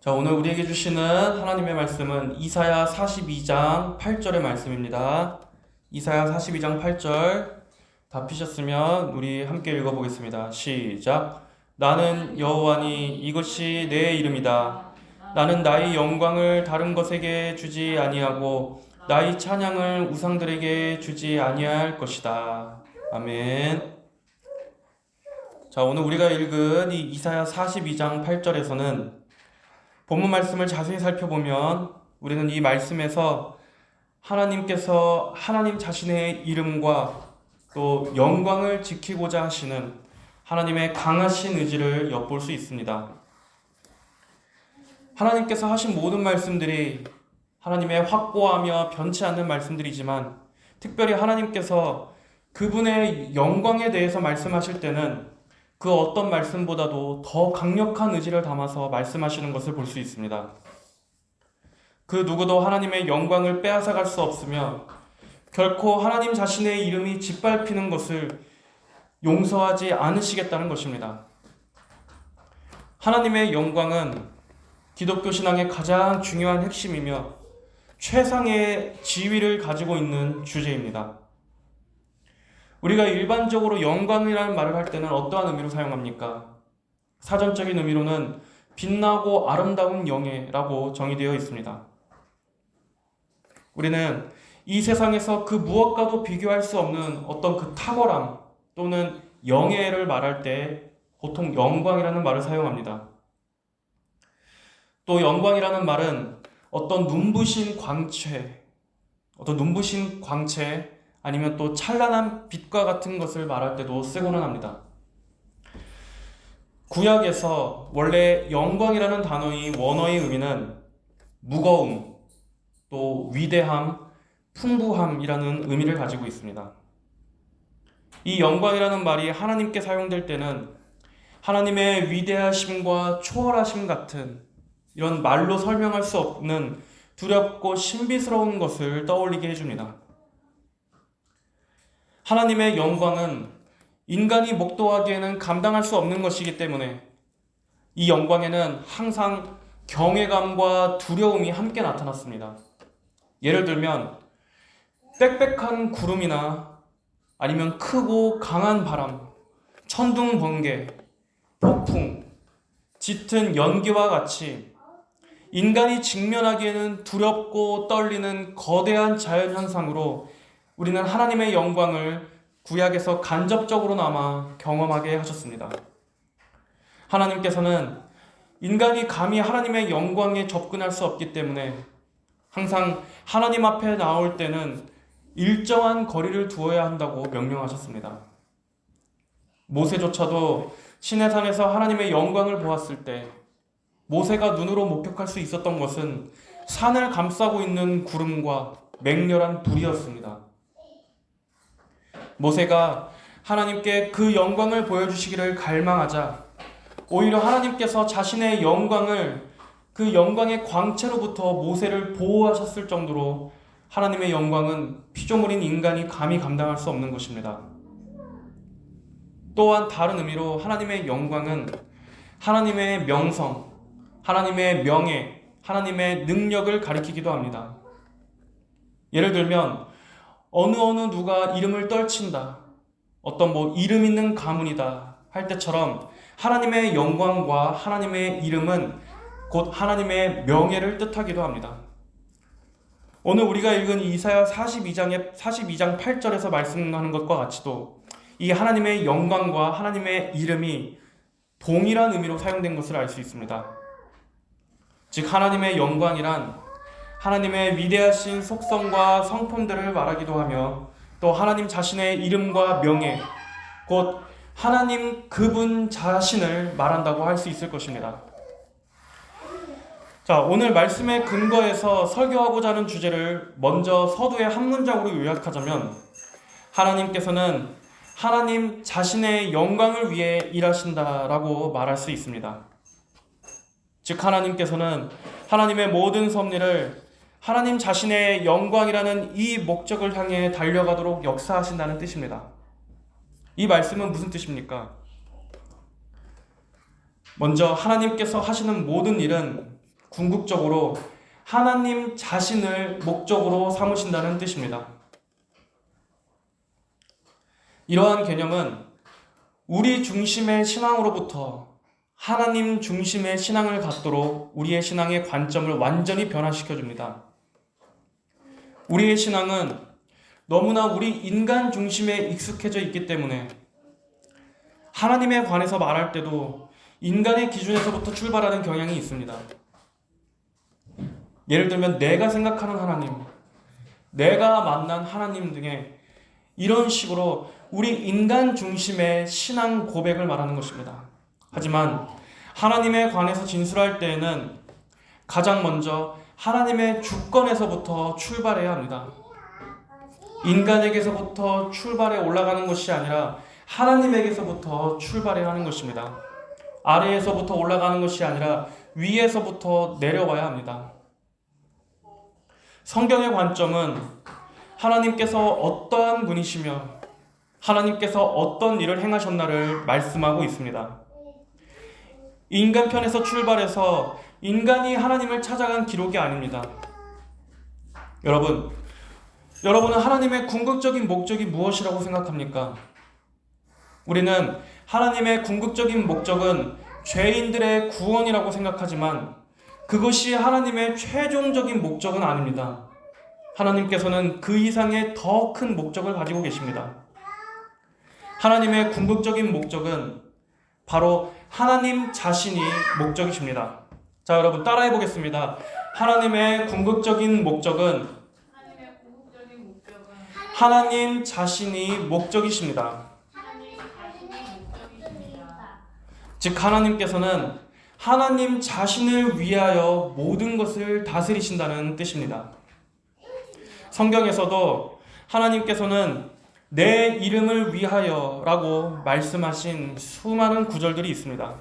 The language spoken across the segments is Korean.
자, 오늘 우리에게 주시는 하나님의 말씀은 이사야 42장 8절의 말씀입니다. 이사야 42장 8절 다 피셨으면 우리 함께 읽어보겠습니다. 시작. 나는 여호와니 이것이 내 이름이다. 나는 나의 영광을 다른 것에게 주지 아니하고 나의 찬양을 우상들에게 주지 아니할 것이다. 아멘. 자, 오늘 우리가 읽은 이 이사야 42장 8절에서는 본문 말씀을 자세히 살펴보면 우리는 이 말씀에서 하나님께서 하나님 자신의 이름과 또 영광을 지키고자 하시는 하나님의 강하신 의지를 엿볼 수 있습니다. 하나님께서 하신 모든 말씀들이 하나님의 확고하며 변치 않는 말씀들이지만 특별히 하나님께서 그분의 영광에 대해서 말씀하실 때는 그 어떤 말씀보다도 더 강력한 의지를 담아서 말씀하시는 것을 볼 수 있습니다. 그 누구도 하나님의 영광을 빼앗아갈 수 없으며 결코 하나님 자신의 이름이 짓밟히는 것을 용서하지 않으시겠다는 것입니다. 하나님의 영광은 기독교 신앙의 가장 중요한 핵심이며 최상의 지위를 가지고 있는 주제입니다. 우리가 일반적으로 영광이라는 말을 할 때는 어떠한 의미로 사용합니까? 사전적인 의미로는 빛나고 아름다운 영예라고 정의되어 있습니다. 우리는 이 세상에서 그 무엇과도 비교할 수 없는 어떤 그 탁월함 또는 영예를 말할 때 보통 영광이라는 말을 사용합니다. 또 영광이라는 말은 어떤 눈부신 광채, 어떤 눈부신 광채 아니면 또 찬란한 빛과 같은 것을 말할 때도 쓰고는 합니다. 구약에서 원래 영광이라는 단어의 원어의 의미는 무거움, 또 위대함, 풍부함이라는 의미를 가지고 있습니다. 이 영광이라는 말이 하나님께 사용될 때는 하나님의 위대하심과 초월하심 같은 이런 말로 설명할 수 없는 두렵고 신비스러운 것을 떠올리게 해줍니다. 하나님의 영광은 인간이 목도하기에는 감당할 수 없는 것이기 때문에 이 영광에는 항상 경외감과 두려움이 함께 나타났습니다. 예를 들면 빽빽한 구름이나 아니면 크고 강한 바람, 천둥 번개, 폭풍, 짙은 연기와 같이 인간이 직면하기에는 두렵고 떨리는 거대한 자연 현상으로 우리는 하나님의 영광을 구약에서 간접적으로나마 경험하게 하셨습니다. 하나님께서는 인간이 감히 하나님의 영광에 접근할 수 없기 때문에 항상 하나님 앞에 나올 때는 일정한 거리를 두어야 한다고 명령하셨습니다. 모세조차도 시내산에서 하나님의 영광을 보았을 때 모세가 눈으로 목격할 수 있었던 것은 산을 감싸고 있는 구름과 맹렬한 불이었습니다. 모세가 하나님께 그 영광을 보여주시기를 갈망하자 오히려 하나님께서 자신의 영광을 그 영광의 광채로부터 모세를 보호하셨을 정도로 하나님의 영광은 피조물인 인간이 감히 감당할 수 없는 것입니다. 또한 다른 의미로 하나님의 영광은 하나님의 명성, 하나님의 명예, 하나님의 능력을 가리키기도 합니다. 예를 들면 어느 어느 누가 이름을 떨친다. 어떤 뭐 이름 있는 가문이다 할 때처럼 하나님의 영광과 하나님의 이름은 곧 하나님의 명예를 뜻하기도 합니다. 오늘 우리가 읽은 이사야 42장의 42장 8절에서 말씀하는 것과 같이도 이 하나님의 영광과 하나님의 이름이 동일한 의미로 사용된 것을 알 수 있습니다. 즉 하나님의 영광이란 하나님의 위대하신 속성과 성품들을 말하기도 하며 또 하나님 자신의 이름과 명예, 곧 하나님 그분 자신을 말한다고 할 수 있을 것입니다. 자, 오늘 말씀의 근거에서 설교하고자 하는 주제를 먼저 서두의 한 문장으로 요약하자면 하나님께서는 하나님 자신의 영광을 위해 일하신다라고 말할 수 있습니다. 즉 하나님께서는 하나님의 모든 섭리를 하나님 자신의 영광이라는 이 목적을 향해 달려가도록 역사하신다는 뜻입니다. 이 말씀은 무슨 뜻입니까? 먼저 하나님께서 하시는 모든 일은 궁극적으로 하나님 자신을 목적으로 삼으신다는 뜻입니다. 이러한 개념은 우리 중심의 신앙으로부터 하나님 중심의 신앙을 갖도록 우리의 신앙의 관점을 완전히 변화시켜 줍니다. 우리의 신앙은 너무나 우리 인간 중심에 익숙해져 있기 때문에 하나님에 관해서 말할 때도 인간의 기준에서부터 출발하는 경향이 있습니다. 예를 들면 내가 생각하는 하나님, 내가 만난 하나님 등의 이런 식으로 우리 인간 중심의 신앙 고백을 말하는 것입니다. 하지만 하나님에 관해서 진술할 때에는 가장 먼저 하나님의 주권에서부터 출발해야 합니다. 인간에게서부터 출발해 올라가는 것이 아니라 하나님에게서부터 출발해야 하는 것입니다. 아래에서부터 올라가는 것이 아니라 위에서부터 내려와야 합니다. 성경의 관점은 하나님께서 어떠한 분이시며 하나님께서 어떤 일을 행하셨나를 말씀하고 있습니다. 인간 편에서 출발해서 인간이 하나님을 찾아간 기록이 아닙니다. 여러분, 여러분은 하나님의 궁극적인 목적이 무엇이라고 생각합니까? 우리는 하나님의 궁극적인 목적은 죄인들의 구원이라고 생각하지만 그것이 하나님의 최종적인 목적은 아닙니다. 하나님께서는 그 이상의 더 큰 목적을 가지고 계십니다. 하나님의 궁극적인 목적은 바로 하나님 자신이 목적이십니다. 자, 여러분 따라해 보겠습니다. 하나님의 궁극적인 목적은 하나님의 궁극적인 목적은 하나님 자신이 목적이십니다. 하나님 자신이 목적이십니다. 즉 하나님께서는 하나님 자신을 위하여 모든 것을 다스리신다는 뜻입니다. 성경에서도 하나님께서는 내 이름을 위하여라고 말씀하신 수많은 구절들이 있습니다.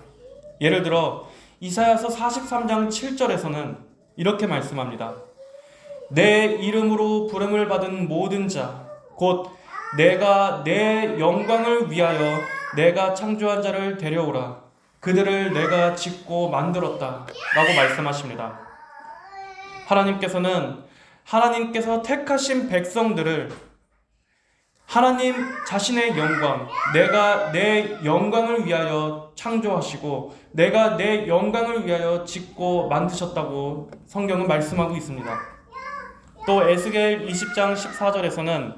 예를 들어 이사야서 43장 7절에서는 이렇게 말씀합니다. 내 이름으로 부름을 받은 모든 자 곧 내가 내 영광을 위하여 내가 창조한 자를 데려오라 그들을 내가 짓고 만들었다 라고 말씀하십니다. 하나님께서는 하나님께서 택하신 백성들을 하나님 자신의 영광, 내가 내 영광을 위하여 창조하시고 내가 내 영광을 위하여 짓고 만드셨다고 성경은 말씀하고 있습니다. 또 에스겔 20장 14절에서는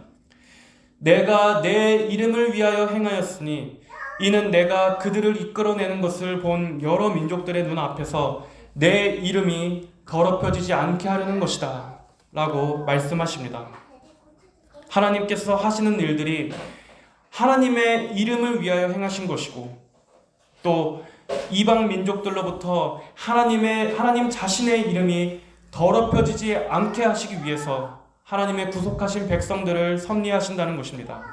내가 내 이름을 위하여 행하였으니 이는 내가 그들을 이끌어내는 것을 본 여러 민족들의 눈 앞에서 내 이름이 더럽혀지지 않게 하려는 것이다. 라고 말씀하십니다. 하나님께서 하시는 일들이 하나님의 이름을 위하여 행하신 것이고 또 이방 민족들로부터 하나님의 하나님 자신의 이름이 더럽혀지지 않게 하시기 위해서 하나님의 구속하신 백성들을 섭리하신다는 것입니다.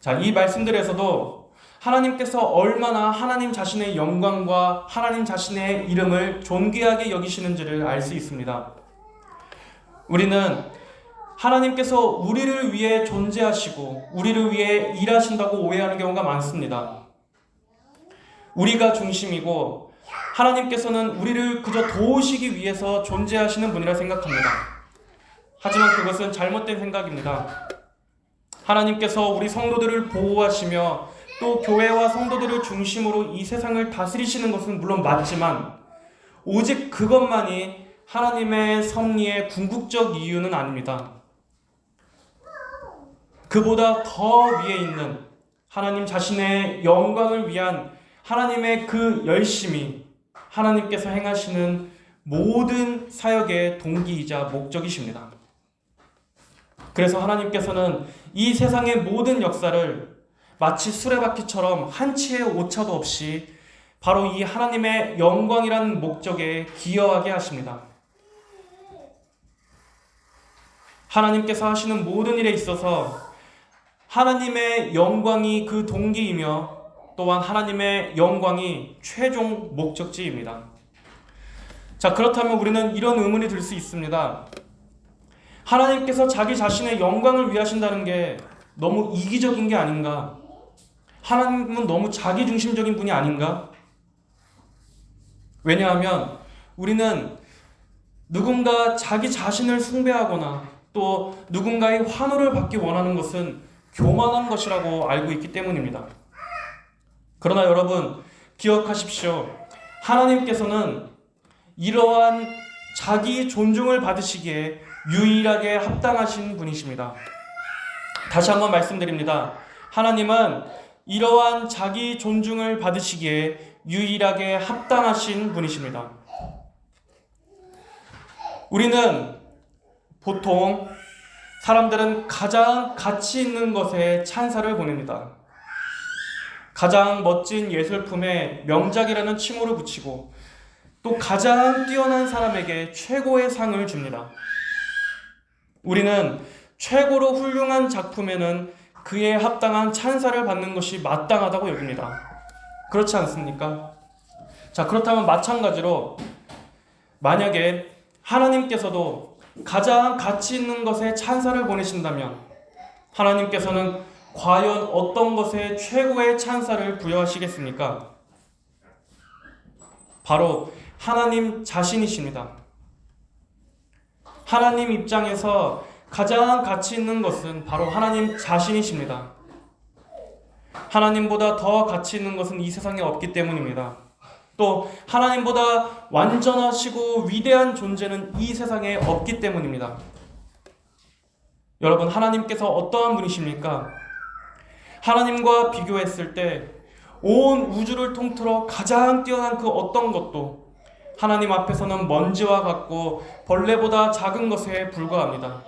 자, 이 말씀들에서도 하나님께서 얼마나 하나님 자신의 영광과 하나님 자신의 이름을 존귀하게 여기시는지를 알 수 있습니다. 우리는 하나님께서 우리를 위해 존재하시고 우리를 위해 일하신다고 오해하는 경우가 많습니다. 우리가 중심이고 하나님께서는 우리를 그저 도우시기 위해서 존재하시는 분이라 생각합니다. 하지만 그것은 잘못된 생각입니다. 하나님께서 우리 성도들을 보호하시며 또 교회와 성도들을 중심으로 이 세상을 다스리시는 것은 물론 맞지만 오직 그것만이 하나님의 섭리의 궁극적 이유는 아닙니다. 그보다 더 위에 있는 하나님 자신의 영광을 위한 하나님의 그 열심이 하나님께서 행하시는 모든 사역의 동기이자 목적이십니다. 그래서 하나님께서는 이 세상의 모든 역사를 마치 수레바퀴처럼 한치의 오차도 없이 바로 이 하나님의 영광이라는 목적에 기여하게 하십니다. 하나님께서 하시는 모든 일에 있어서 하나님의 영광이 그 동기이며 또한 하나님의 영광이 최종 목적지입니다. 자, 그렇다면 우리는 이런 의문이 들 수 있습니다. 하나님께서 자기 자신의 영광을 위하신다는 게 너무 이기적인 게 아닌가? 하나님은 너무 자기 중심적인 분이 아닌가? 왜냐하면 우리는 누군가 자기 자신을 숭배하거나 또 누군가의 환호를 받기 원하는 것은 교만한 것이라고 알고 있기 때문입니다. 그러나 여러분 기억하십시오. 하나님께서는 이러한 자기 존중을 받으시기에 유일하게 합당하신 분이십니다. 다시 한번 말씀드립니다. 하나님은 이러한 자기 존중을 받으시기에 유일하게 합당하신 분이십니다. 우리는 보통 사람들은 가장 가치 있는 것에 찬사를 보냅니다. 가장 멋진 예술품에 명작이라는 칭호를 붙이고 또 가장 뛰어난 사람에게 최고의 상을 줍니다. 우리는 최고로 훌륭한 작품에는 그에 합당한 찬사를 받는 것이 마땅하다고 여깁니다. 그렇지 않습니까? 자, 그렇다면 마찬가지로 만약에 하나님께서도 가장 가치 있는 것에 찬사를 보내신다면 하나님께서는 과연 어떤 것에 최고의 찬사를 부여하시겠습니까? 바로 하나님 자신이십니다. 하나님 입장에서 가장 가치 있는 것은 바로 하나님 자신이십니다. 하나님보다 더 가치 있는 것은 이 세상에 없기 때문입니다. 또 하나님보다 완전하시고 위대한 존재는 이 세상에 없기 때문입니다. 여러분, 하나님께서 어떠한 분이십니까? 하나님과 비교했을 때 온 우주를 통틀어 가장 뛰어난 그 어떤 것도 하나님 앞에서는 먼지와 같고 벌레보다 작은 것에 불과합니다.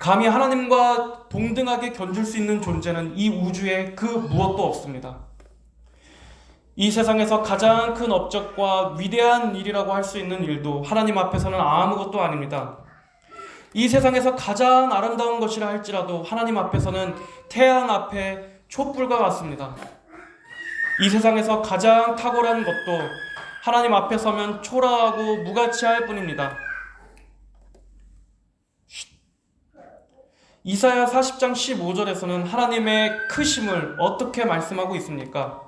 감히 하나님과 동등하게 견줄 수 있는 존재는 이 우주에 그 무엇도 없습니다. 이 세상에서 가장 큰 업적과 위대한 일이라고 할 수 있는 일도 하나님 앞에서는 아무것도 아닙니다. 이 세상에서 가장 아름다운 것이라 할지라도 하나님 앞에서는 태양 앞에 촛불과 같습니다. 이 세상에서 가장 탁월한 것도 하나님 앞에 서면 초라하고 무가치할 뿐입니다. 이사야 40장 15절에서는 하나님의 크심을 어떻게 말씀하고 있습니까?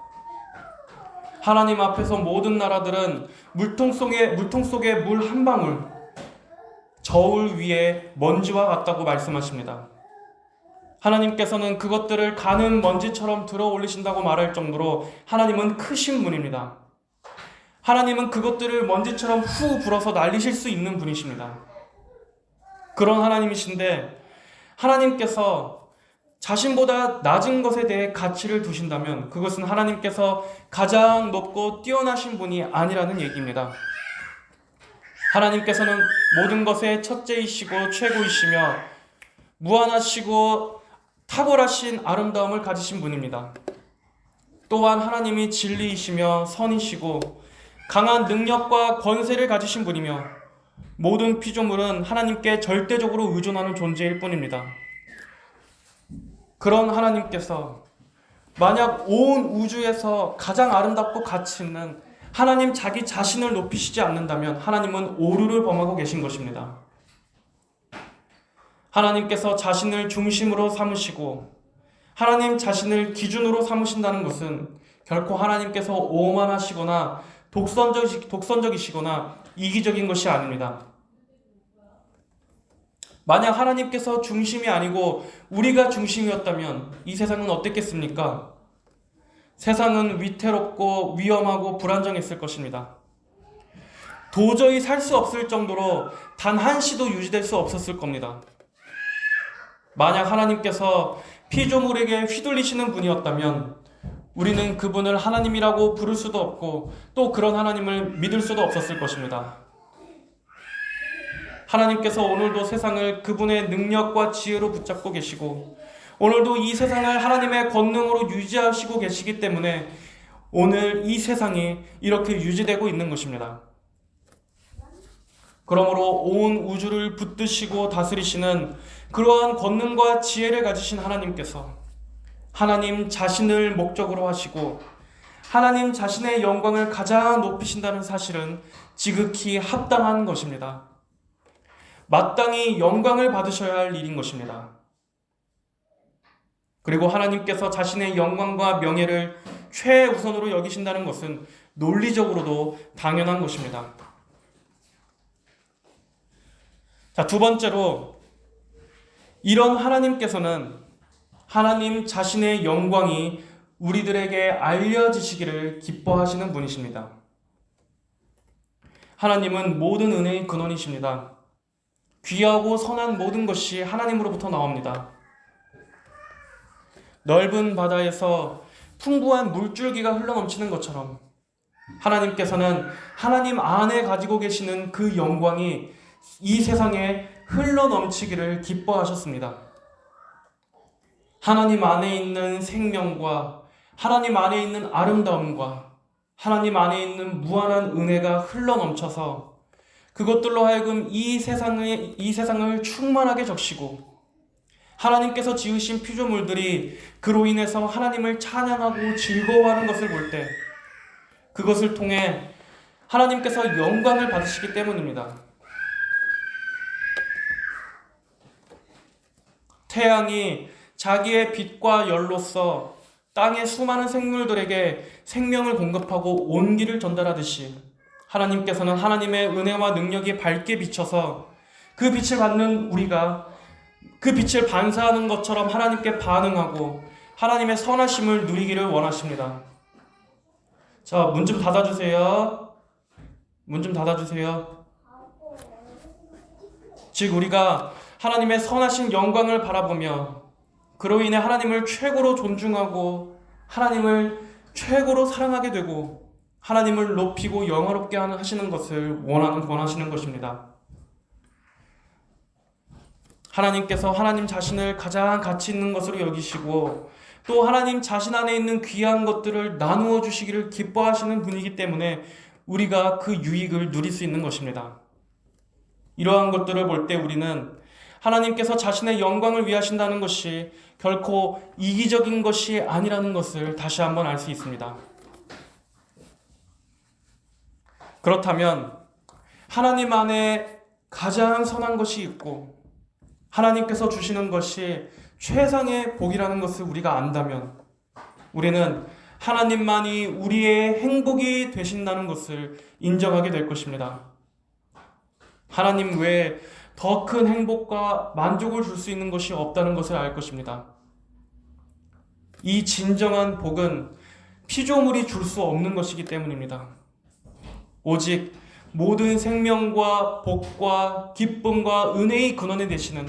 하나님 앞에서 모든 나라들은 물통 속에 물통 속에 물 한 방울 저울 위에 먼지와 같다고 말씀하십니다. 하나님께서는 그것들을 가는 먼지처럼 들어 올리신다고 말할 정도로 하나님은 크신 분입니다. 하나님은 그것들을 먼지처럼 후 불어서 날리실 수 있는 분이십니다. 그런 하나님이신데 하나님께서 자신보다 낮은 것에 대해 가치를 두신다면 그것은 하나님께서 가장 높고 뛰어나신 분이 아니라는 얘기입니다. 하나님께서는 모든 것의 첫째이시고 최고이시며 무한하시고 탁월하신 아름다움을 가지신 분입니다. 또한 하나님이 진리이시며 선이시고 강한 능력과 권세를 가지신 분이며 모든 피조물은 하나님께 절대적으로 의존하는 존재일 뿐입니다. 그런 하나님께서 만약 온 우주에서 가장 아름답고 가치 있는 하나님 자기 자신을 높이시지 않는다면 하나님은 오류를 범하고 계신 것입니다. 하나님께서 자신을 중심으로 삼으시고 하나님 자신을 기준으로 삼으신다는 것은 결코 하나님께서 오만하시거나 독선적, 독선적이시거나 이기적인 것이 아닙니다. 만약 하나님께서 중심이 아니고 우리가 중심이었다면 이 세상은 어땠겠습니까? 세상은 위태롭고 위험하고 불안정했을 것입니다. 도저히 살 수 없을 정도로 단 한시도 유지될 수 없었을 겁니다. 만약 하나님께서 피조물에게 휘둘리시는 분이었다면 우리는 그분을 하나님이라고 부를 수도 없고 또 그런 하나님을 믿을 수도 없었을 것입니다. 하나님께서 오늘도 세상을 그분의 능력과 지혜로 붙잡고 계시고 오늘도 이 세상을 하나님의 권능으로 유지하시고 계시기 때문에 오늘 이 세상이 이렇게 유지되고 있는 것입니다. 그러므로 온 우주를 붙드시고 다스리시는 그러한 권능과 지혜를 가지신 하나님께서 하나님 자신을 목적으로 하시고 하나님 자신의 영광을 가장 높이신다는 사실은 지극히 합당한 것입니다. 마땅히 영광을 받으셔야 할 일인 것입니다. 그리고 하나님께서 자신의 영광과 명예를 최우선으로 여기신다는 것은 논리적으로도 당연한 것입니다. 자, 두 번째로 이런 하나님께서는 하나님 자신의 영광이 우리들에게 알려지시기를 기뻐하시는 분이십니다. 하나님은 모든 은혜의 근원이십니다. 귀하고 선한 모든 것이 하나님으로부터 나옵니다. 넓은 바다에서 풍부한 물줄기가 흘러넘치는 것처럼 하나님께서는 하나님 안에 가지고 계시는 그 영광이 이 세상에 흘러넘치기를 기뻐하셨습니다. 하나님 안에 있는 생명과 하나님 안에 있는 아름다움과 하나님 안에 있는 무한한 은혜가 흘러넘쳐서 그것들로 하여금 이 세상의 이 세상을 충만하게 적시고 하나님께서 지으신 피조물들이 그로 인해서 하나님을 찬양하고 즐거워하는 것을 볼 때 그것을 통해 하나님께서 영광을 받으시기 때문입니다. 태양이 자기의 빛과 열로서 땅의 수많은 생물들에게 생명을 공급하고 온기를 전달하듯이 하나님께서는 하나님의 은혜와 능력이 밝게 비쳐서 그 빛을 받는 우리가 그 빛을 반사하는 것처럼 하나님께 반응하고 하나님의 선하심을 누리기를 원하십니다. 자, 문 좀 닫아주세요. 문 좀 닫아주세요. 즉, 우리가 하나님의 선하신 영광을 바라보며 그로 인해 하나님을 최고로 존중하고 하나님을 최고로 사랑하게 되고 하나님을 높이고 영화롭게 하시는 것을 원하는 원하시는 것입니다. 하나님께서 하나님 자신을 가장 가치 있는 것으로 여기시고 또 하나님 자신 안에 있는 귀한 것들을 나누어 주시기를 기뻐하시는 분이기 때문에 우리가 그 유익을 누릴 수 있는 것입니다. 이러한 것들을 볼 때 우리는 하나님께서 자신의 영광을 위하신다는 것이 결코 이기적인 것이 아니라는 것을 다시 한번 알 수 있습니다. 그렇다면 하나님 안에 가장 선한 것이 있고 하나님께서 주시는 것이 최상의 복이라는 것을 우리가 안다면 우리는 하나님만이 우리의 행복이 되신다는 것을 인정하게 될 것입니다. 하나님 외에 더 큰 행복과 만족을 줄 수 있는 것이 없다는 것을 알 것입니다. 이 진정한 복은 피조물이 줄 수 없는 것이기 때문입니다. 오직 모든 생명과 복과 기쁨과 은혜의 근원이 되시는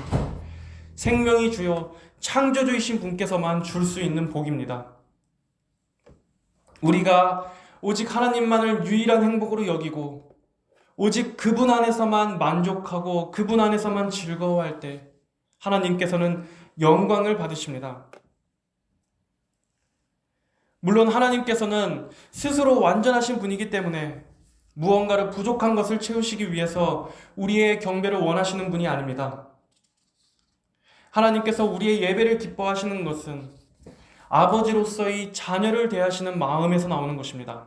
생명이 주요 창조주이신 분께서만 줄 수 있는 복입니다. 우리가 오직 하나님만을 유일한 행복으로 여기고 오직 그분 안에서만 만족하고 그분 안에서만 즐거워할 때 하나님께서는 영광을 받으십니다. 물론 하나님께서는 스스로 완전하신 분이기 때문에 무언가를 부족한 것을 채우시기 위해서 우리의 경배를 원하시는 분이 아닙니다. 하나님께서 우리의 예배를 기뻐하시는 것은 아버지로서의 자녀를 대하시는 마음에서 나오는 것입니다.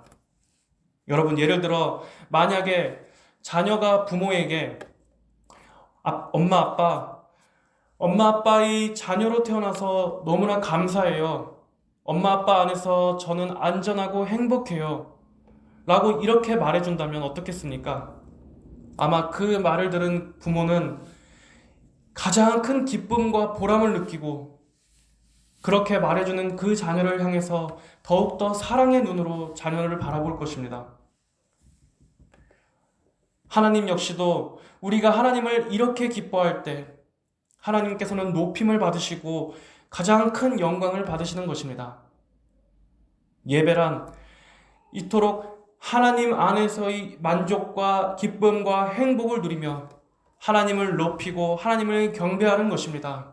여러분, 예를 들어, 만약에 자녀가 부모에게 아, 엄마, 아빠, 엄마, 아빠의 자녀로 태어나서 너무나 감사해요. 엄마, 아빠 안에서 저는 안전하고 행복해요. 라고 이렇게 말해준다면 어떻겠습니까? 아마 그 말을 들은 부모는 가장 큰 기쁨과 보람을 느끼고 그렇게 말해주는 그 자녀를 향해서 더욱더 사랑의 눈으로 자녀를 바라볼 것입니다. 하나님 역시도 우리가 하나님을 이렇게 기뻐할 때 하나님께서는 높임을 받으시고 가장 큰 영광을 받으시는 것입니다. 예배란 이토록 하나님 안에서의 만족과 기쁨과 행복을 누리며 하나님을 높이고 하나님을 경배하는 것입니다.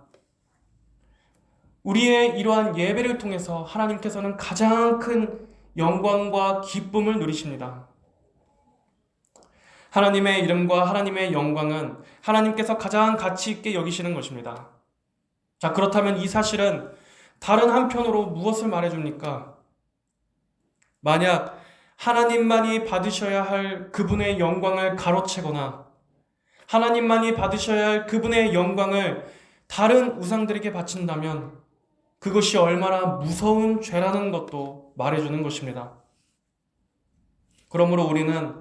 우리의 이러한 예배를 통해서 하나님께서는 가장 큰 영광과 기쁨을 누리십니다. 하나님의 이름과 하나님의 영광은 하나님께서 가장 가치 있게 여기시는 것입니다. 자, 그렇다면 이 사실은 다른 한편으로 무엇을 말해줍니까? 만약 하나님만이 받으셔야 할 그분의 영광을 가로채거나 하나님만이 받으셔야 할 그분의 영광을 다른 우상들에게 바친다면 그것이 얼마나 무서운 죄라는 것도 말해주는 것입니다. 그러므로 우리는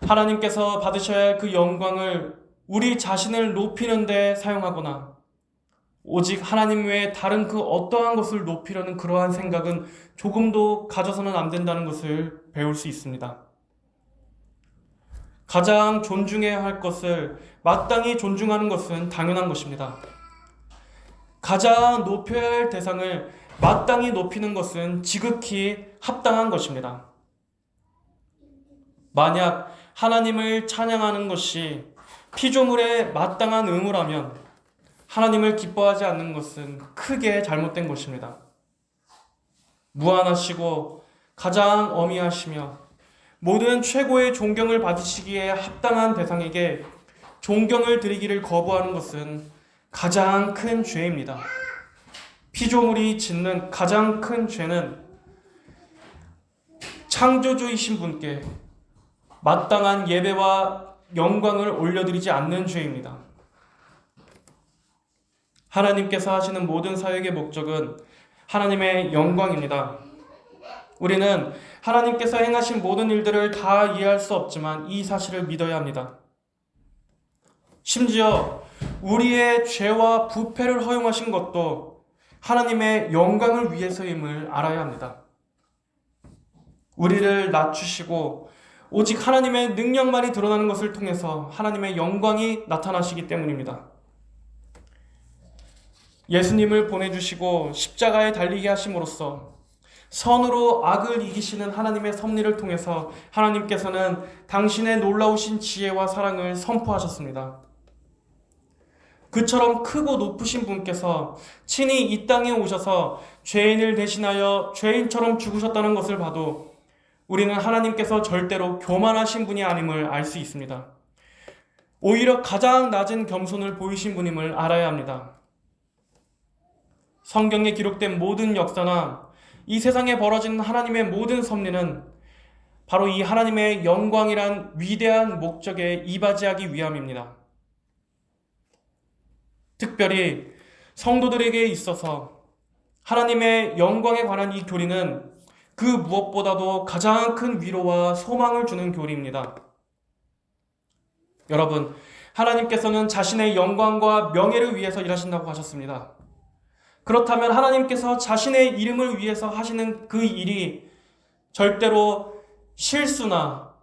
하나님께서 받으셔야 할 그 영광을 우리 자신을 높이는 데 사용하거나 오직 하나님 외에 다른 그 어떠한 것을 높이려는 그러한 생각은 조금도 가져서는 안 된다는 것을 배울 수 있습니다. 가장 존중해야 할 것을 마땅히 존중하는 것은 당연한 것입니다. 가장 높여야 할 대상을 마땅히 높이는 것은 지극히 합당한 것입니다. 만약 하나님을 찬양하는 것이 피조물의 마땅한 의무라면 하나님을 기뻐하지 않는 것은 크게 잘못된 것입니다. 무한하시고 가장 어미하시며 모든 최고의 존경을 받으시기에 합당한 대상에게 존경을 드리기를 거부하는 것은 가장 큰 죄입니다. 피조물이 짓는 가장 큰 죄는 창조주이신 분께 마땅한 예배와 영광을 올려드리지 않는 죄입니다. 하나님께서 하시는 모든 사역의 목적은 하나님의 영광입니다. 우리는 하나님께서 행하신 모든 일들을 다 이해할 수 없지만 이 사실을 믿어야 합니다. 심지어 우리의 죄와 부패를 허용하신 것도 하나님의 영광을 위해서임을 알아야 합니다. 우리를 낮추시고 오직 하나님의 능력만이 드러나는 것을 통해서 하나님의 영광이 나타나시기 때문입니다. 예수님을 보내주시고 십자가에 달리게 하심으로써 선으로 악을 이기시는 하나님의 섭리를 통해서 하나님께서는 당신의 놀라우신 지혜와 사랑을 선포하셨습니다. 그처럼 크고 높으신 분께서 친히 이 땅에 오셔서 죄인을 대신하여 죄인처럼 죽으셨다는 것을 봐도 우리는 하나님께서 절대로 교만하신 분이 아님을 알 수 있습니다. 오히려 가장 낮은 겸손을 보이신 분임을 알아야 합니다. 성경에 기록된 모든 역사나 이 세상에 벌어지는 하나님의 모든 섭리는 바로 이 하나님의 영광이란 위대한 목적에 이바지하기 위함입니다. 특별히 성도들에게 있어서 하나님의 영광에 관한 이 교리는 그 무엇보다도 가장 큰 위로와 소망을 주는 교리입니다. 여러분, 하나님께서는 자신의 영광과 명예를 위해서 일하신다고 하셨습니다. 그렇다면 하나님께서 자신의 이름을 위해서 하시는 그 일이 절대로 실수나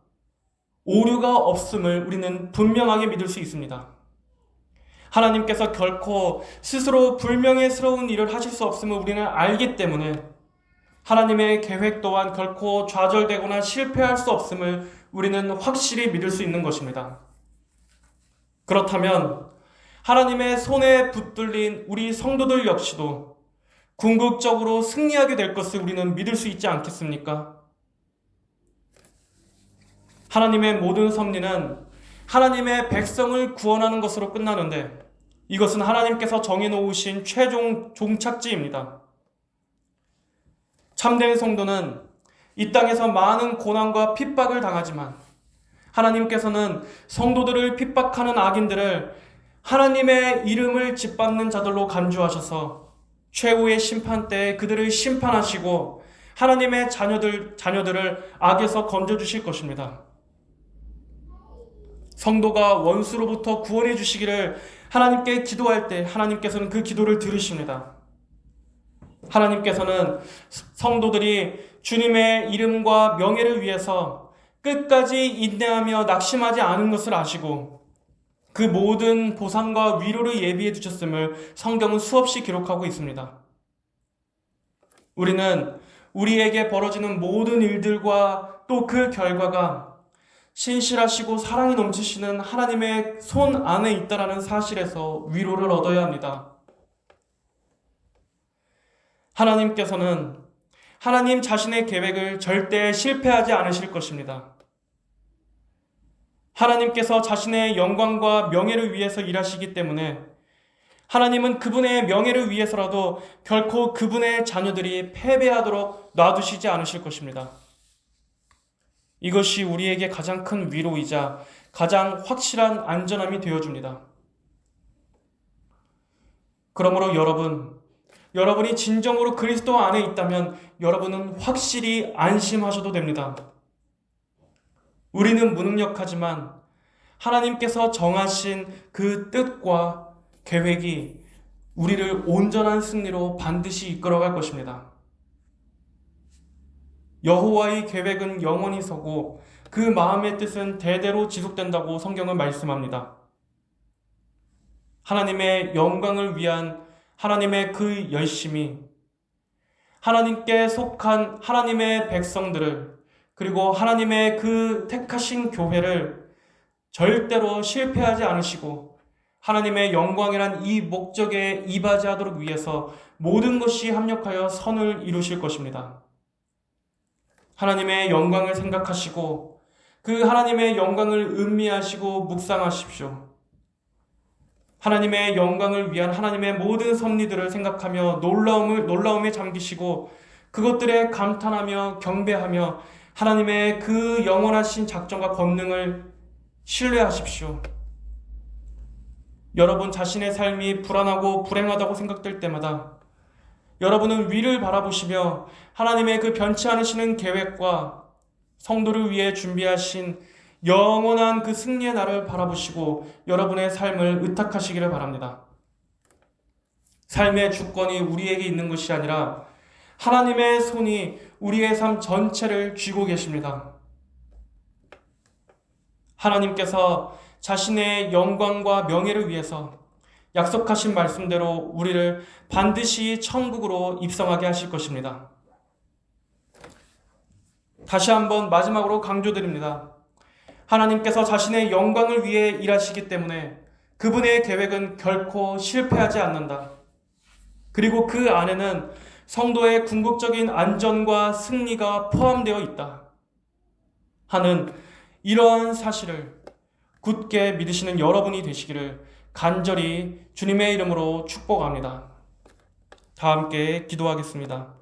오류가 없음을 우리는 분명하게 믿을 수 있습니다. 하나님께서 결코 스스로 불명예스러운 일을 하실 수 없음을 우리는 알기 때문에 하나님의 계획 또한 결코 좌절되거나 실패할 수 없음을 우리는 확실히 믿을 수 있는 것입니다. 그렇다면 하나님의 손에 붙들린 우리 성도들 역시도 궁극적으로 승리하게 될 것을 우리는 믿을 수 있지 않겠습니까? 하나님의 모든 섭리는 하나님의 백성을 구원하는 것으로 끝나는데 이것은 하나님께서 정해놓으신 최종 종착지입니다. 참된 성도는 이 땅에서 많은 고난과 핍박을 당하지만 하나님께서는 성도들을 핍박하는 악인들을 하나님의 이름을 짓밟는 자들로 간주하셔서 최후의 심판 때 그들을 심판하시고 하나님의 자녀들, 자녀들을 악에서 건져주실 것입니다. 성도가 원수로부터 구원해 주시기를 하나님께 기도할 때 하나님께서는 그 기도를 들으십니다. 하나님께서는 성도들이 주님의 이름과 명예를 위해서 끝까지 인내하며 낙심하지 않은 것을 아시고 그 모든 보상과 위로를 예비해 두셨음을 성경은 수없이 기록하고 있습니다. 우리는 우리에게 벌어지는 모든 일들과 또 그 결과가 신실하시고 사랑이 넘치시는 하나님의 손 안에 있다라는 사실에서 위로를 얻어야 합니다. 하나님께서는 하나님 자신의 계획을 절대 실패하지 않으실 것입니다. 하나님께서 자신의 영광과 명예를 위해서 일하시기 때문에 하나님은 그분의 명예를 위해서라도 결코 그분의 자녀들이 패배하도록 놔두시지 않으실 것입니다. 이것이 우리에게 가장 큰 위로이자 가장 확실한 안전함이 되어줍니다. 그러므로 여러분, 여러분이 진정으로 그리스도 안에 있다면 여러분은 확실히 안심하셔도 됩니다. 우리는 무능력하지만 하나님께서 정하신 그 뜻과 계획이 우리를 온전한 승리로 반드시 이끌어갈 것입니다. 여호와의 계획은 영원히 서고 그 마음의 뜻은 대대로 지속된다고 성경은 말씀합니다. 하나님의 영광을 위한 하나님의 그 열심이 하나님께 속한 하나님의 백성들을 그리고 하나님의 그 택하신 교회를 절대로 실패하지 않으시고 하나님의 영광이란 이 목적에 이바지하도록 위해서 모든 것이 합력하여 선을 이루실 것입니다. 하나님의 영광을 생각하시고 그 하나님의 영광을 음미하시고 묵상하십시오. 하나님의 영광을 위한 하나님의 모든 섭리들을 생각하며 놀라움을 놀라움에 잠기시고 그것들에 감탄하며 경배하며 하나님의 그 영원하신 작정과 권능을 신뢰하십시오. 여러분 자신의 삶이 불안하고 불행하다고 생각될 때마다 여러분은 위를 바라보시며 하나님의 그 변치 않으시는 계획과 성도를 위해 준비하신 영원한 그 승리의 날을 바라보시고 여러분의 삶을 의탁하시기를 바랍니다. 삶의 주권이 우리에게 있는 것이 아니라 하나님의 손이 우리의 삶 전체를 쥐고 계십니다. 하나님께서 자신의 영광과 명예를 위해서 약속하신 말씀대로 우리를 반드시 천국으로 입성하게 하실 것입니다. 다시 한번 마지막으로 강조드립니다. 하나님께서 자신의 영광을 위해 일하시기 때문에 그분의 계획은 결코 실패하지 않는다. 그리고 그 안에는 성도의 궁극적인 안전과 승리가 포함되어 있다. 하는 이러한 사실을 굳게 믿으시는 여러분이 되시기를 간절히 주님의 이름으로 축복합니다. 다 함께 기도하겠습니다.